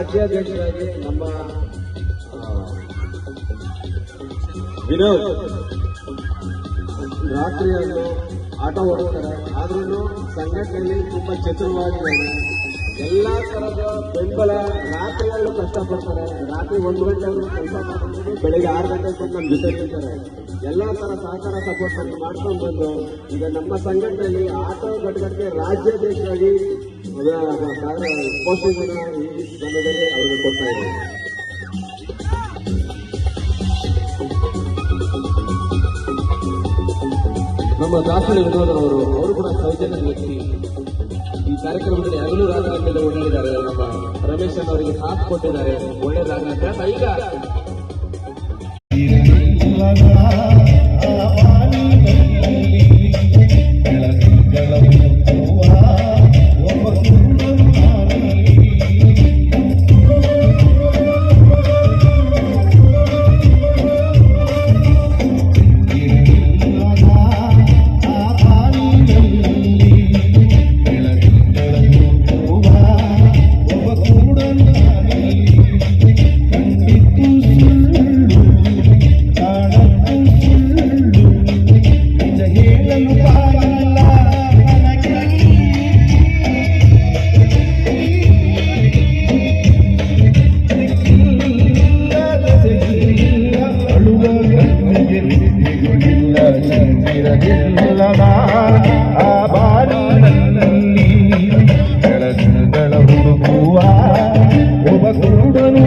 ರಾಜ್ಯಾಧ್ಯಕ್ಷರಾಗಿ ನಮ್ಮ ವಿನೋದ್. ರಾತ್ರಿಯಲ್ಲೂ ಆಟ ಓಡಿಸ್ತಾರೆ ಆದ್ರೂ ಸಂಘಟನೆಯಲ್ಲಿ ತುಂಬಾ ಚತುರವಾಗಿದ್ದಾರೆ. ಎಲ್ಲ ತರದ ಬೆಂಬಲ ರಾತ್ರಿಯಲ್ಲೂ ಕಷ್ಟಪಡ್ತಾರೆ. ರಾತ್ರಿ ಒಂದು ಗಂಟೆವರೆಗೂ ಕೆಲಸ ಮಾಡ್ಕೊಂಡು ಬೆಳಿಗ್ಗೆ ಆರು ಗಂಟೆ ತನಕ ನಮ್ಮ ಜೊತೆ ಎಲ್ಲಾ ತರ ಸಹಕಾರ ಸಪೋರ್ಟ್ ಮಾಡ್ಕೊಂಡು ಬಂದು ಈಗ ನಮ್ಮ ಸಂಘಟನೆಯಲ್ಲಿ ಆಟೋ ಘಟಕಕ್ಕೆ ರಾಜ್ಯಾಧ್ಯಕ್ಷರಾಗಿ ಅವರಿಗೆ ನಮ್ಮ ದಾಸರಿ ವಿನೋದ್ ಅವರು ಅವರು ಕೂಡ ಸೌಜನ್ಯ ವ್ಯಕ್ತಿ. ಈ ಕಾರ್ಯಕ್ರಮದಲ್ಲಿ ಹಗಲು ರಾತ್ರಿ ಓಡಾಡಿದ್ದಾರೆ. ನಮ್ಮ ರಮೇಶ್ ಅವರಿಗೆ ಸಾಥ್ ಕೊಟ್ಟಿದ್ದಾರೆ. ಒಳ್ಳೆಯದಾಗಲಿ ಅಂತ ಚಿರಗಿಲ್ಲದ ಆ ಬಾರಿನಲ್ಲಿ ಬೆಳಸುಗಳ ಹುಡುಕುವ ಒಬ್ಬ ಕುರುಡನು